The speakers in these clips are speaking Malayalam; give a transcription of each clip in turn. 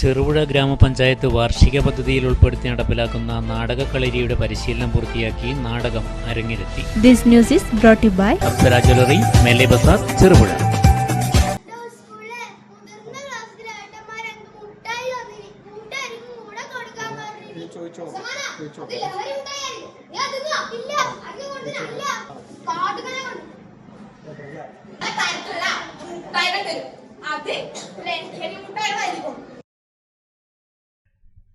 ചെറുപുഴ ഗ്രാമപഞ്ചായത്ത് വാർഷിക പദ്ധതിയിൽ ഉൾപ്പെടുത്തി നടപ്പിലാക്കുന്ന നാടകക്കളരിയുടെ പരിശീലനം പൂർത്തിയാക്കി നാടകം അരങ്ങിലെത്തി This news is brought by by Apsara jewellery Mele Bazar Cherupuzha. സ്കൂളിലെ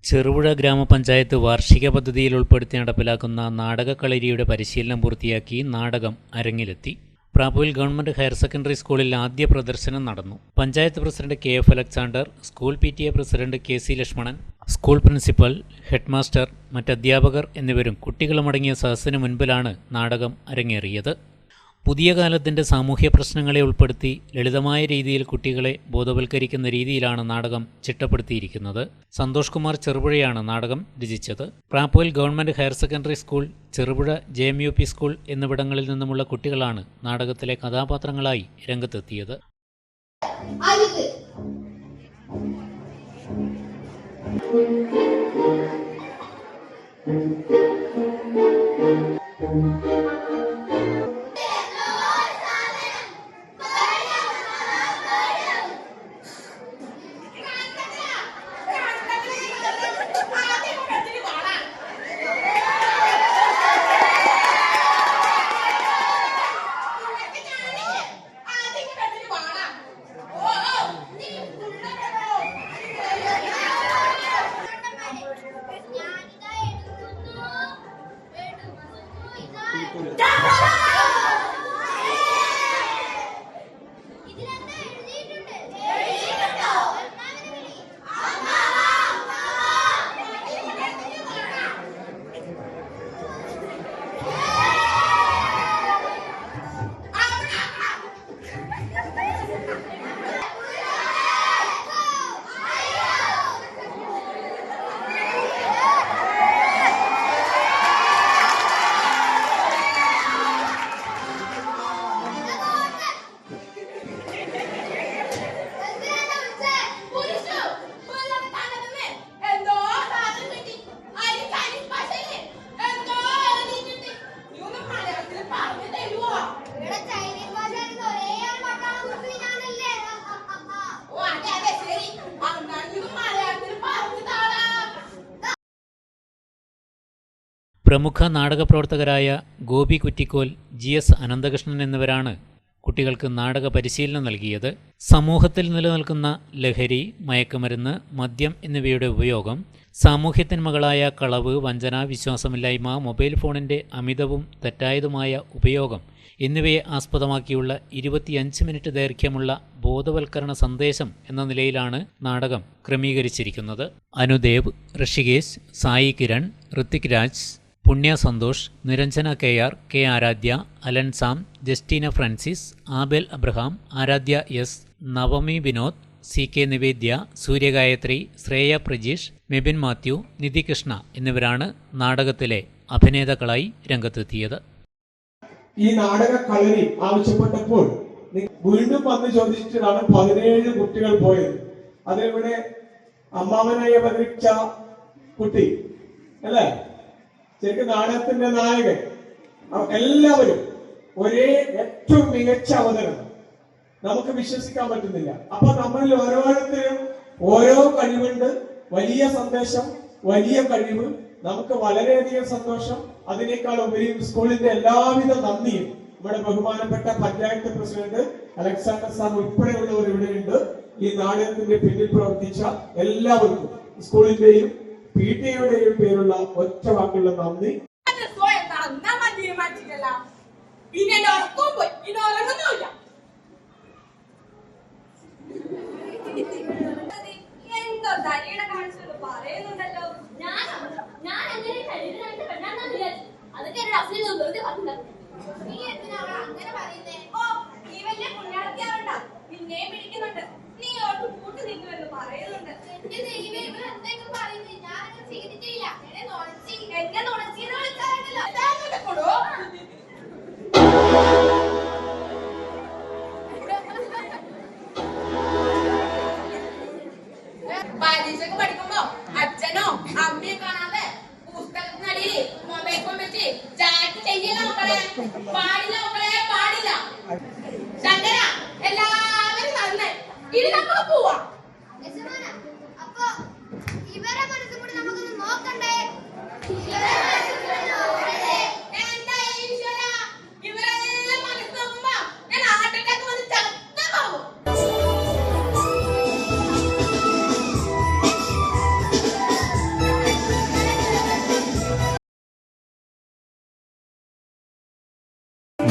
ചെറുപുഴ ഗ്രാമപഞ്ചായത്ത് വാർഷിക പദ്ധതിയിൽ ഉൾപ്പെടുത്തി നടപ്പിലാക്കുന്ന നാടകക്കളരിയുടെ പരിശീലനം പൂർത്തിയാക്കി നാടകം അരങ്ങിലെത്തി. പ്രാപുവിൽ ഗവൺമെന്റ് ഹയർ സെക്കൻഡറി സ്കൂളിൽ ആദ്യ പ്രദർശനം നടന്നു. Panchayat president K F Alexander school P T A president K C Lakshmanan school principal headmaster മറ്റ് അധ്യാപകർ എന്നിവരും കുട്ടികളുമടങ്ങിയ സദസ്സിന് മുൻപിലാണ് നാടകം അരങ്ങേറിയത്. പുതിയ കാലത്തിന്റെ സാമൂഹ്യ പ്രശ്നങ്ങളെ ഉൾപ്പെടുത്തി ലളിതമായ രീതിയിൽ കുട്ടികളെ ബോധവൽക്കരിക്കുന്ന രീതിയിലാണ് നാടകം ചിട്ടപ്പെടുത്തിയിരിക്കുന്നത്. സന്തോഷ് കുമാർ ചെറുപുഴയാണ് നാടകം രചിച്ചത്. പ്രാപ്പോയിൽ government higher secondary school Cherupuzha J M U P school എന്നിവിടങ്ങളിൽ നിന്നുമുള്ള കുട്ടികളാണ് നാടകത്തിലെ കഥാപാത്രങ്ങളായി രംഗത്തെത്തിയത്. টাকা പ്രമുഖ നാടകപ്രവർത്തകരായ ഗോപി കുറ്റിക്കോൽ ജി എസ് അനന്തകൃഷ്ണൻ എന്നിവരാണ് കുട്ടികൾക്ക് നാടക പരിശീലനം നൽകിയത്. സമൂഹത്തിൽ നിലനിൽക്കുന്ന ലഹരി മയക്കുമരുന്ന് മദ്യം എന്നിവയുടെ ഉപയോഗം സാമൂഹ്യത്തിന്മകളായ കളവ് വഞ്ചന വിശ്വാസമില്ലായ്മ മൊബൈൽ ഫോണിന്റെ അമിതവും തെറ്റായതുമായ ഉപയോഗം എന്നിവയെ ആസ്പദമാക്കിയുള്ള ഇരുപത്തിയഞ്ച് മിനിറ്റ് ദൈർഘ്യമുള്ള ബോധവൽക്കരണ സന്ദേശം എന്ന നിലയിലാണ് നാടകം ക്രമീകരിച്ചിരിക്കുന്നത്. Anudev Rishikesh Sai Kiran Hrithik Raj Punya Santhosh Niranjana K R K Aradhya Alan Sam Justina Francis Abel Abraham Aradhya S Navami Vinod C K Nivedya Suryagayathri Shreya Prajeesh Mebin Mathew Nidhi Krishna എന്നിവരാണ് നാടകത്തിലെ അഭിനേതാക്കളായി രംഗത്തെത്തിയത്. ഈ നാടക കളരി ആവശ്യപ്പെട്ടപ്പോൾ വീണ്ടും വന്ന് ചോദിച്ചിട്ടാണ് പതിനേഴ് കുട്ടികൾ പോയത്. അതിലിവിടെ അമ്മാവനായി അവതരിച്ച കുട്ടി അല്ലേ? ശരിക്കും നാടകത്തിന്റെ നായകൻ. എല്ലാവരും ഒരേ ഏറ്റവും മികച്ച അവതരണം. നമുക്ക് വിശ്വസിക്കാൻ പറ്റുന്നില്ല. അപ്പൊ നമ്മളിൽ ഓരോരുത്തരും ഓരോ കഴിവുണ്ട് വലിയ സന്ദേശം വലിയ കഴിവ്. നമുക്ക് വളരെയധികം സന്തോഷം. അതിനേക്കാൾ ഉപരി സ്കൂളിന്റെ എല്ലാവിധ നന്ദിയും നമ്മുടെ ബഹുമാനപ്പെട്ട പഞ്ചായത്ത് പ്രസിഡന്റ് അലക്സാണ്ടർ സാർ ഉൾപ്പെടെയുള്ളവർ ഇവിടെയുണ്ട്. ഈ നാടകത്തിന്റെ പിന്നിൽ പ്രവർത്തിച്ച എല്ലാവർക്കും സ്കൂളിന്റെയും പി ടിയുടെയും പേരുള്ള ഒറ്റ വാക്കുള്ള നന്ദി. തീരുമാനിച്ചിട്ടല്ല. പിന്നെ. എന്തോ പറയുന്നുണ്ടല്ലോ. ഞാൻ ഞാൻ അങ്ങനെ നീ എന്തിനാ അങ്ങനെ ഓ പിടിക്കുന്നുണ്ട് നീ ഓട്ട് കൂട്ട് നിൽക്കുമെന്ന് പറയുന്നുണ്ട്. എന്റെ ദൈവമേ എല്ലാവരും തന്നെ ഇനി നമുക്ക് പോവാം.